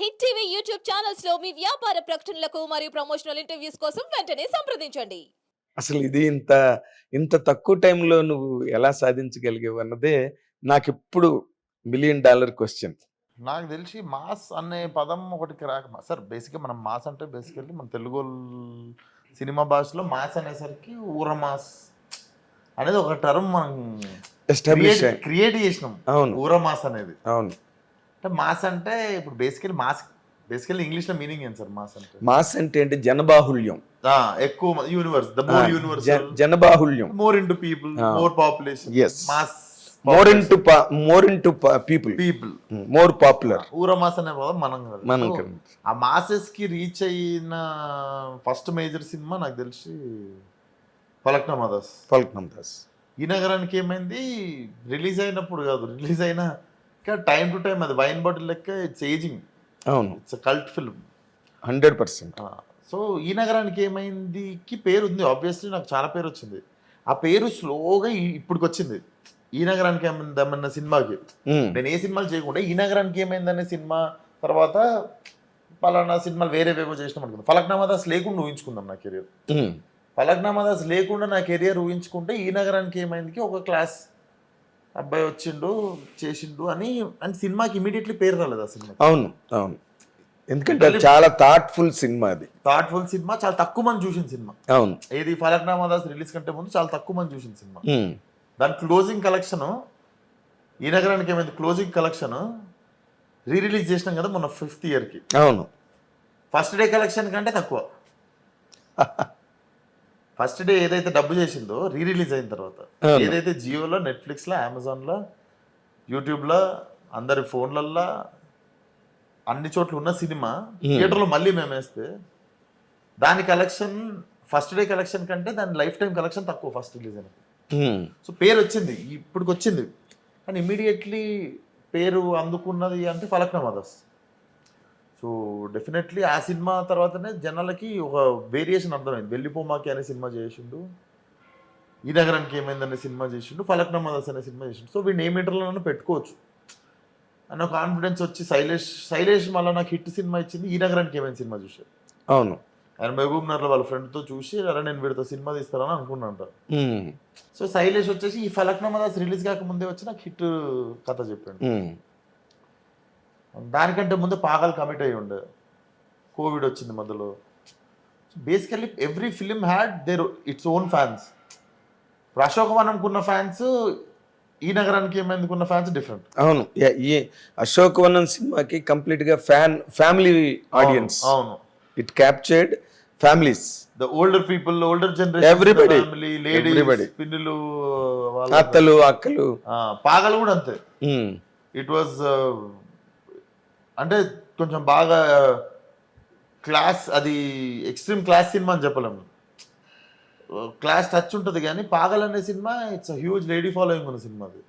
Hit TV YouTube ఛానల్స్లో మీ వ్యాపార ప్రకటనలకు మరియు ప్రమోషనల్ ఇంటర్వ్యూస్ కోసం వెంటనే సంప్రదించండి. అసలు ఇది ఇంత ఇంత తక్కువ టైంలో నువ్వు ఎలా సాధించగలిగావు అన్నదే నాకు ఇప్పుడు మిలియన్ డాలర్ క్వశ్చన్. నాకు తెలిసి మాస్ అనే పదం ఒకటి క్రాక్ సార్ బేసిక్గా మనం మాస్ అంటే బేసికల్లీ మన తెలుగు సినిమా భాషలో మాస్ అనేసరికి ఊర మాస్ అనేది ఒక టర్మ్ మనం ఎస్టాబ్లిష్ క్రియేట్ చేసినాం. అవును. ఊర మాస్ అనేది. అవును. అంటే మాస్ అంటే ఇప్పుడు బేసికల్లీ మాస్ బేసికల్లీ ఇంగ్లీష్లో మీనింగ్ ఏంటి సార్ మాస్ అంటే? మాస్ అంటే ఏంటి? జనబాహుల్యం ఆ, ఎక్కువ universe the more universe జనబాహుల్యం more into people. More population Yes. Mass more in to more in to people people more popular ఊర మాస్ అనే పదం మనం. మనం. ఆ మాసెస్కి రీచ్ అయిన ఫస్ట్ మేజర్ సినిమా నాకు తెలిసి పలక్నామా దాస్ పల్కనం దాస్ ఈ నగరానికి ఏమైంది? రిలీజ్ అయినప్పుడు కాదు రిలీజ్ అయిన టైం టు టైం అది వైన్ బాటిల్ లెక్క ఇట్స్ ఏజింగ్ అవును. It's cult film hundred percent so ఈ నగరానికి ఏమైంది? కి పేరు ఉంది ఆబ్వియస్లీ నాకు చాలా పేరు వచ్చింది ఆ పేరు స్లోగా ఇప్పటికి వచ్చింది ఈ నగరానికి ఏమైంది అన్న సినిమాకి నేను ఏ సినిమాలు చేయకుండా ఈ నగరానికి ఏమైంది అనే సినిమా తర్వాత పలానా సినిమాలు వేరే వేవో చేసినాం అనుకుందాం. ఫలక్నామా దాస్ లేకుండా ఊహించుకుందాం నా కెరియర్. ఫలక్నామా దాస్ లేకుండా నా కెరియర్ ఊహించుకుంటే ఈ నగరానికి ఏమైందికి ఒక క్లాస్ అబ్బాయి వచ్చిండు చేసిండు అని అండ్ సినిమాకి ఇమీడియట్లీ పేరు రాలేదు ఆ సినిమా అవును అవును. ఎందుకంటే అది చాలా థాట్ఫుల్ సినిమా అది. థాట్ఫుల్ సినిమా చాలా తక్కువ మంది చూసిన సినిమా. అవును. ఏది ఫలక్నామా దాస్ రిలీజ్ కంటే ముందు చాలా తక్కువ మంది చూసిన సినిమా. దాని క్లోజింగ్ కలెక్షన్ ఈ నగరానికి ఏమైంది? క్లోజింగ్ కలెక్షన్ రీ రిలీజ్ చేసినాం కదా మొన్న ఫిఫ్త్ ఇయర్కి అవును. ఫస్ట్ డే కలెక్షన్ కంటే తక్కువ. ఫస్ట్ డే ఏదైతే డబ్బు చేసిందో రీ రిలీజ్ అయిన తర్వాత. ఏదైతే జియోలో నెట్ఫ్లిక్స్లో అమెజాన్లో యూట్యూబ్లో అందరి ఫోన్లల్లో అన్ని చోట్ల ఉన్న సినిమా థియేటర్లో మళ్ళీ మేము వేస్తే దాని కలెక్షన్ ఫస్ట్ డే కలెక్షన్ కంటే దాని లైఫ్ టైం కలెక్షన్ తక్కువ ఫస్ట్ రిలీజ్ అయినప్పుడు. సో పేరు వచ్చింది ఇప్పటికి వచ్చింది కానీ ఇమీడియట్లీ పేరు అందుకున్నది అంటే ఫలక్నామా దాస్ సో డెఫినెట్లీ ఆ సినిమా తర్వాతనే జనాలకి ఒక వేరియేషన్ అర్థమైంది. వెళ్ళిపోమాకి అనే సినిమా చేసిండు ఈ నగరానికి ఏమైందనే సినిమా చేసిండు ఫలక్నామా దాస్ అనే సినిమా చేసిండు. సో వీడిని ఏ మీటర్లోనూ పెట్టుకోవచ్చు. అన్న కాన్ఫిడెన్స్ వచ్చి శైలేష్ శైలేష్ మళ్ళీ నాకు హిట్ సినిమా ఇచ్చింది ఈ నగరానికి ఏమైంది సినిమా చూసాడు అవును. ఆయన మహబూబ్ నగర్లో వాళ్ళ ఫ్రెండ్తో చూసి అరే నేను వీడితో సినిమా తీస్తానని అనుకున్నాను. సో శైలేష్ వచ్చేసి ఈ ఫలక్నామా దాస్ రిలీజ్ కాకముందే వచ్చి నాకు హిట్ కథ చెప్పాడు. దానికంటే ముందు పాగల్ కమిట్ అయ్యి ఉండే. కోవిడ్ వచ్చింది మధ్యలో. Basically every film had their it's own fans ఇప్పుడు అశోకవనంకున్న ఫ్యాన్స్ ఈ నగరానికి ఏమైందుకున్న ఫ్యాన్స్ డిఫరెంట్ అవును. ఈ అశోక్ వనం సినిమాకి కంప్లీట్గా ఫ్యాన్ ఫ్యామిలీ ఆడియన్స్ అవును. It captured families the older people older generation Everybody. Ladies పిన్నులు అత్తలు అక్కలు. పాగల్ కూడా అంతే. ఇట్ వాజ్ అంటే కొంచెం బాగా క్లాస్ అది ఎక్స్ట్రీమ్ క్లాస్ సినిమా అని చెప్పలేము క్లాస్ టచ్ ఉంటుంది కానీ పాగల్ అనే cinema it's huge lady following ఉన్న సినిమా అది.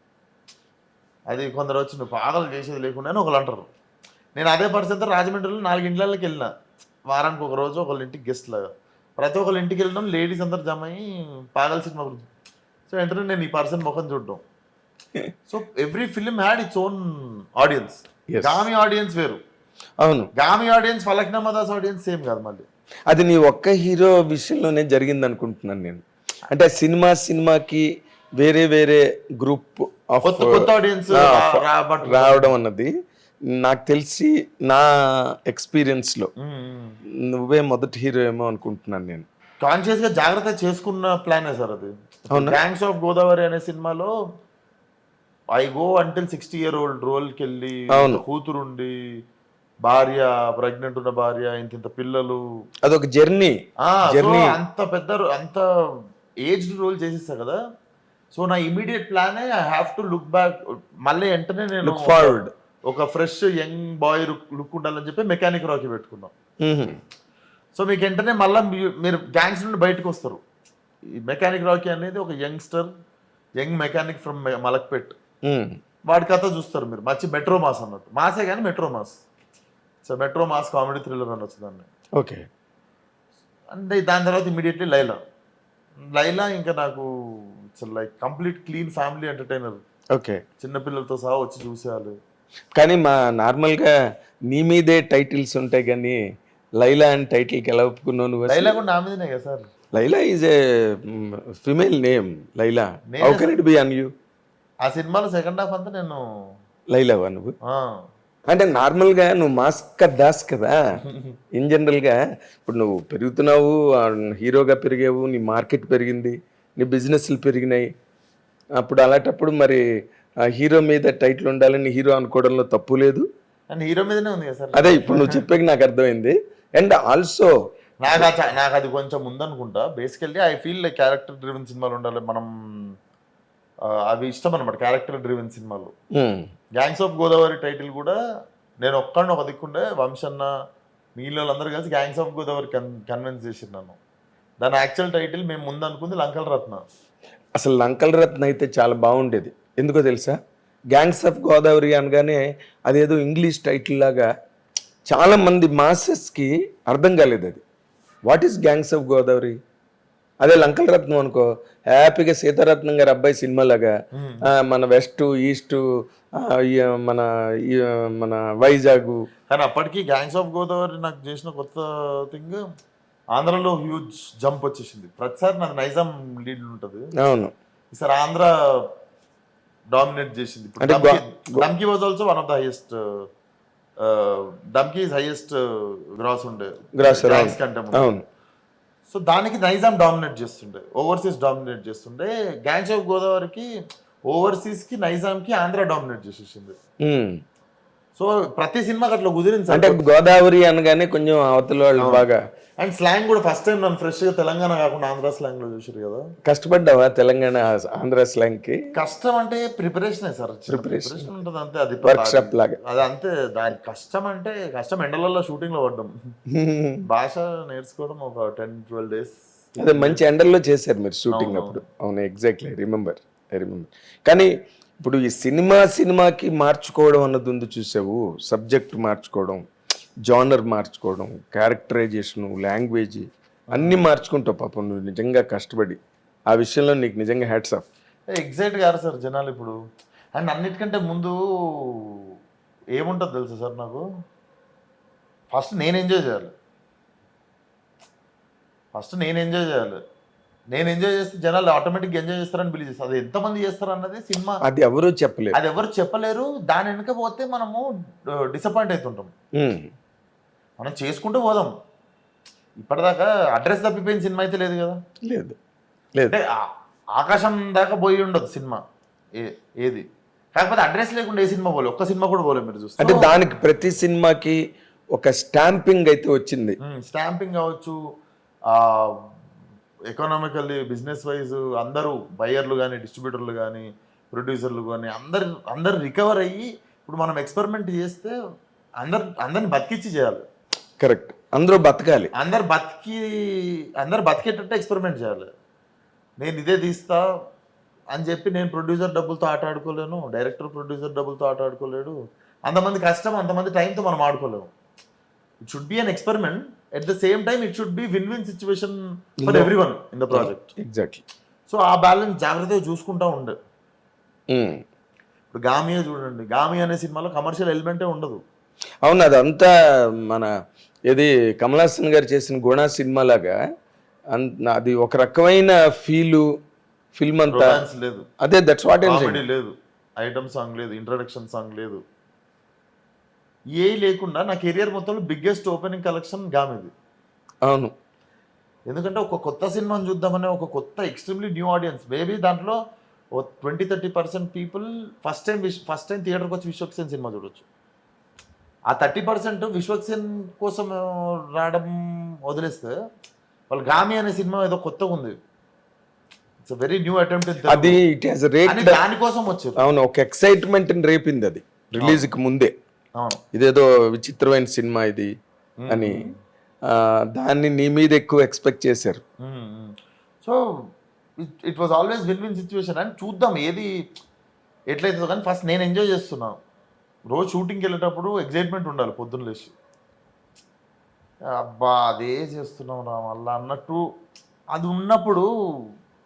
అది కొందరు వచ్చి నువ్వు పాగలు చేసేది లేకుండా అని ఒకళ్ళు అంటారు. నేను అదే పరిస్థితి రాజమండ్రిలో నాలుగు ఇండ్లకి వెళ్ళిన. వారానికి ఒక రోజు ఒకళ్ళ ఇంటికి గెస్ట్ లాగా. ప్రతి ఒక్కళ్ళ ఇంటికి వెళ్ళడం లేడీస్ అందరు జమ అయ్యి పాగల్ సినిమా గురించి. సో వెంటనే నేను ఈ పర్సన్ ముఖం చూడడం. So every film had it's own audience. Gaami audience వేరు. అవును. Gaami audience Falaknuma Das audience same కాదు మళ్ళీ. అది నీ ఒక్క హీరో విషయంలోనే జరిగింది అనుకుంటున్నాను నేను. అంటే సినిమా సినిమాకి వేరే వేరే గ్రూప్ ఆఫ్ ఆడియన్స్ రావడం అన్నది నాకు తెలిసి నా ఎక్స్పీరియన్స్లో నువ్వే మొదటి హీరో ఏమో అనుకుంటున్నాను నేను. కాన్షియస్గా జాగ్రత్త చేసుకున్న ప్లానే సార్ అది? అవునా? గ్యాంగ్స్ ఆఫ్ గోదావరి అనే సినిమాలో I go until sixty year old రోల్కి వెళ్ళి. కూతురుండి భార్య ప్రెగ్నెంట్ ఉన్న భార్య ఇంత ఇంత పిల్లలు. అదొక జర్నీ. Journey. అంత పెద్ద అంత ఏజ్డ్ రోల్ చేసేస్తా కదా. సో నా immediate ప్లానే I have to look back మళ్ళీ వెంటనే నేను లుక్ ఫార్వర్డ్ ఒక ఫ్రెష్ యంగ్ బాయ్ లుక్ ఉండాలని చెప్పి మెకానిక్ రాకీ పెట్టుకున్నాం. సో మీకు వెంటనే మళ్ళీ మీరు గ్యాంగ్స్ నుండి బయటకు వస్తారు. ఈ మెకానిక్ రాకీ అనేది ఒక youngster young mechanic from Malakpet వాడి కథ చూస్తారు మీరు. మంచి మెట్రో మాస్ అన్నట్టు. మాసే కానీ metro mass so metro mass comedy thriller అనొచ్చు దాన్ని. ఓకే అంటే దాని తర్వాత ఇమీడియట్లీ లైలా లైలా ఇంకా నాకు like complete clean family entertainer okay చిన్నపిల్లలతో సహా వచ్చి చూసేయాలి కానీ మా నార్మల్గా నీ మీదే టైటిల్స్ ఉంటాయి కానీ లైలా అని టైటిల్కి ఎలా ఒప్పుకున్నావు నువ్వు? డైలాగ్ కూడా నా మీదనే కదా sir. Laila is a female name Laila how can it be on you ఆ సినిమాలో సెకండ్ హాఫ్ అంతా నేను లైలావా నువ్వు? అంటే నార్మల్గా నువ్వు మాస్క దాస్ కదా? ఇన్ జనరల్గా ఇప్పుడు నువ్వు పెరుగుతున్నావు హీరోగా పెరిగావు నీ మార్కెట్ పెరిగింది నీ బిజినెస్లు పెరిగినాయి. అప్పుడు అలాంటప్పుడు మరి ఆ హీరో మీద టైటిల్ ఉండాలని హీరో అనుకోవడంలో తప్పు లేదు? అండ్ హీరో మీదనే ఉంది కదా సార్. అదే ఇప్పుడు నువ్వు చెప్పాక నాకు అర్థమైంది. అండ్ ఆల్సో నాకు నాకు అది కొంచెం ఉందనుకుంటా. Basically I feel like character driven cinema ఉండాలి. మనం అవి ఇష్టం అనమాట character driven cinema. Gangs of Godavari title కూడా నేను ఒక్కడిని ఒక దిక్కుండే వంశన్న మిగిలిన వాళ్ళందరూ కలిసి గ్యాంగ్స్ ఆఫ్ గోదావరి కన్ కన్విన్స్ చేసింది నన్ను. దాని యాక్చువల్ టైటిల్ మేము ముందు అనుకుంది లంకల రత్న. అసలు లంకల్ రత్న అయితే చాలా బాగుండేది. ఎందుకో తెలుసా? గ్యాంగ్స్ ఆఫ్ గోదావరి అనగానే అదేదో ఇంగ్లీష్ టైటిల్ లాగా చాలా మంది మాసెస్కి అర్థం కాలేదు అది. What is Gangs of Godavari అదే లంకల్ రత్నం అనుకో. హ్యాపీగా సీతారత్నం గారి అబ్బాయి సినిమా లాగా ఆ, మన వెస్ట్ ఈస్ట్ మన మన వైజాగ్. కానీ అప్పటికి గ్యాంగ్స్ ఆఫ్ గోదావరి నాకు చేసిన కొత్త థింగ్ ఆంధ్రలో హ్యూజ్ జంప్ వచ్చేసింది. ప్రతిసారి నాకు నైజాం లీడ్ ఉంటుంది. అవును. ఈసారి ఆంధ్ర డామినేట్ చేసింది. Dhamki was also one of the highest Dhamki highest gross ఉండే. Gangs కంటే. అవును. సో దానికి నైజాం డామినేట్ చేస్తుండే. ఓవర్సీస్ డామినేట్ చేస్తుండే. గ్యాంగ్స్ ఆఫ్ గోదావరికి ఓవర్సీస్కి నైజాం కి ఆంధ్ర డామినేట్ చేసేసింది. ఉమ్. సో ప్రతి సినిమాకి అట్లా కుదిరింది అంటే గోదావరి అనగానే కొంచెం అవతల వాళ్ళు బాగా అండ్ స్లాంగ్ కూడా ఫస్ట్ టైం నన్ను ఫ్రెష్గా తెలంగాణ కాకుండా ఆంధ్ర స్లాంగ్లో చూసారు కదా. కష్టపడ్డావా తెలంగాణ ఆంధ్ర స్లాంగ్కి కష్టం అంటే ప్రిపరేషన్ సార్ ప్రిపరేషన్ ఉంటుంది అంతే అది వర్క్షాప్ లాగా. అది అంతే దాని కష్టం అంటే కష్టం ఎండలలో షూటింగ్లో పడ్డం. భాష నేర్చుకోవడం ఒక టెన్ ట్వెల్వ్ డేస్ అదే మంచి ఎండల్లో చేశారు మీరు షూటింగ్ అప్పుడు. అవును ఎగ్జాక్ట్లీ రిమెంబర్ ఐ రిమెంబర్ కానీ ఇప్పుడు ఈ సినిమా సినిమాకి మార్చుకోవడం అన్నది ఉంది చూసావు సబ్జెక్ట్ మార్చుకోవడం. జానర్ మార్చుకోవడం క్యారెక్టరైజేషను లాంగ్వేజ్ అన్నీ మార్చుకుంటావు పాపం నువ్వు నిజంగా కష్టపడి. ఆ విషయంలో నీకు నిజంగా హ్యాట్స్ ఆఫ్. ఎగ్జైట్ గారు సార్ జనాలు ఇప్పుడు. అండ్ అన్నిటికంటే ముందు ఏముంటుంది తెలుసా సార్ నాకు? ఫస్ట్ నేను ఎంజాయ్ చేయాలి. ఫస్ట్ నేను ఎంజాయ్ చేయాలి. నేను ఎంజాయ్ చేస్తే జనాలు ఆటోమేటిక్గా ఎంజాయ్ చేస్తారని బిలీవ్ చేస్తారు. అది ఎంతమంది చేస్తారు అన్నది సినిమా. అది ఎవరూ చెప్పలేదు అది ఎవరు చెప్పలేరు. దాని వెనుక పోతే మనము డిసప్పాయింట్ అవుతుంటాం. మనం చేసుకుంటూ పోదాం. ఇప్పటిదాకా అడ్రస్ తప్పిపోయిన సినిమా అయితే లేదు కదా? లేదు. లేదు. ఆకాశం దాకా పోయి ఉండదు సినిమా. ఏది? కాకపోతే అడ్రస్ లేకుండా ఏ సినిమా పోలే. ఒక్క సినిమా కూడా పోలే మీరు చూస్తే. అంటే దానికి ప్రతి సినిమాకి ఒక స్టాంపింగ్ అయితే వచ్చింది. స్టాంపింగ్ కావచ్చు ఎకనామికల్లీ బిజినెస్ వైజ్ అందరూ బయర్లు కానీ డిస్ట్రిబ్యూటర్లు కానీ ప్రొడ్యూసర్లు కానీ అందరు అందరు రికవర్ అయ్యి ఇప్పుడు మనం ఎక్స్పెరిమెంట్ చేస్తే అందరు అందరిని బతికిచ్చి చేయాలి. కరెక్ట్. అందరూ బతకాలి. అందరు బతికి అందరు బతికేటట్టు ఎక్స్పెరిమెంట్ చేయాలి. నేను ఇదే తీస్తా అని చెప్పి నేను ప్రొడ్యూసర్ డబ్బులతో ఆట ఆడుకోలేను డైరెక్టర్ ప్రొడ్యూసర్ డబ్బులతో ఆట ఆడుకోలేడు. అంతమంది కష్టం అంతమంది టైంతో మనం ఆడుకోలేము. It should be an experiment at the same time it should be win win situation for everyone in the project exactly so ఆ బ్యాలెన్స్ జాగ్రత్తగా చూసుకుంటా ఉండే. ఇప్పుడు గామియా చూడండి. గామి అనే సినిమాలో కమర్షియల్ ఎలిమెంటే ఉండదు. అవును అదంతా మన ఇది కమల్ హాసన్ గారు చేసిన గుణ సినిమా లాగా అన్- అది ఒక రకమైన ఫీలు ఫిల్మ్ అంతా. లేదు. అదే దట్స్ వాట్ లేదు. ఐటమ్ సాంగ్ లేదు ఇంట్రడక్షన్ సాంగ్ లేదు. ఏ లేకుండా నా కెరియర్ మొత్తంలో బిగ్గెస్ట్ ఓపెనింగ్ కలెక్షన్ గామిది అవును. ఎందుకంటే ఒక కొత్త సినిమాని చూద్దామనే ఒక కొత్త ఎక్స్ట్రీమ్లీ న్యూ ఆడియన్స్ మేబీ దాంట్లో twenty thirty percent people first time first time థియేటర్కి వచ్చి విశ్వక్సేన్ సినిమా చూడొచ్చు. ఆ థర్టీ పర్సెంట్ విశ్వక్సేన్ కోసం రావడం వదిలేస్తే వాళ్ళు గామి అనే సినిమా ఏదో కొత్తగా ఉంది. ఇట్స్ వెరీ న్యూ అటెంప్ట్ అది ఇట్ హాస్ రేట్ దానికోసం వచ్చారు అవును ఒక ఎక్సైట్మెంట్ రేపింది అది. రిలీజ్కి ముందే. ఇదేదో విచిత్రమైన సినిమా ఇది అని దాన్ని నీ మీద ఎక్కువ ఎక్స్పెక్ట్ చేశారు. So it it was always win win situation అని చూద్దాం ఏది ఎట్లయితుందో కానీ ఫస్ట్ నేను ఎంజాయ్ చేస్తున్నాను. రోజు షూటింగ్కి వెళ్ళేటప్పుడు ఎగ్జైట్మెంట్ ఉండాలి పొద్దున్న లేచి. అబ్బా అదే చేస్తున్నాం రా మళ్ళా అన్నట్టు. అది ఉన్నప్పుడు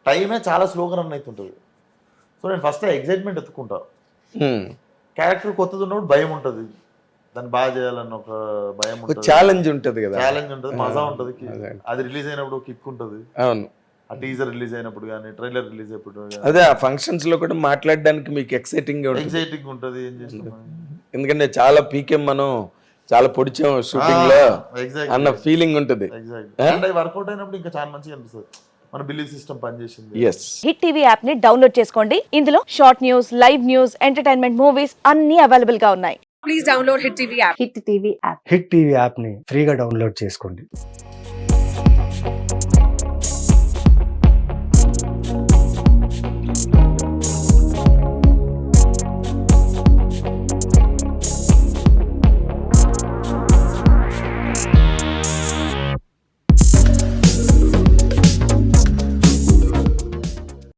టైమే చాలా స్లోగా రన్ అవుతుంటుంది. సో నేను ఫస్ట్ ఎగ్జైట్మెంట్ ఎత్తుకుంటా. క్యారెక్టర్ కొత్తది ఉన్నప్పుడు భయం ఉంటుంది. దాన్ని బాగా చేయాలన్న ఒక భయం ఛాలెంజ్ ఉంటుంది. కదా. ఛాలెంజ్ ఉంటుంది మజా ఉంటుంది అదే. రిలీజ్ అయినప్పుడు కిక్ ఉంటుంది. అవును. ఆ టీజర్ రిలీజ్ అయినప్పుడు కానీ ట్రైలర్ రిలీజ్ అయినప్పుడు అదే ఆ ఫంక్షన్స్లో కూడా మాట్లాడడానికి మీకు ఎక్సైటింగ్గా ఉంటుంది. ఏం చేస్తాం ఎందుకంటే చాలా పీకెం మనం చాలా పొడిచాం షూటింగ్లో ఎగ్జాక్ట్ అన్న ఫీలింగ్ ఉంటుంది. వర్కౌట్ అయినప్పుడు ఇంకా చాలా మంచిగా అనిపిస్తుంది. మన బిలీవ్ సిస్టమ్ పనిచేసింది. ఎస్ హిట్ టీవీ యాప్ని డౌన్లోడ్ చేసుకోండి. ఇందులో short news live news entertainment movies అన్ని అవైలబుల్గా ఉన్నాయి. Please download Hit TV app. Hit TV app Hit TV యాప్ని ఫ్రీగా డౌన్లోడ్ చేసుకోండి.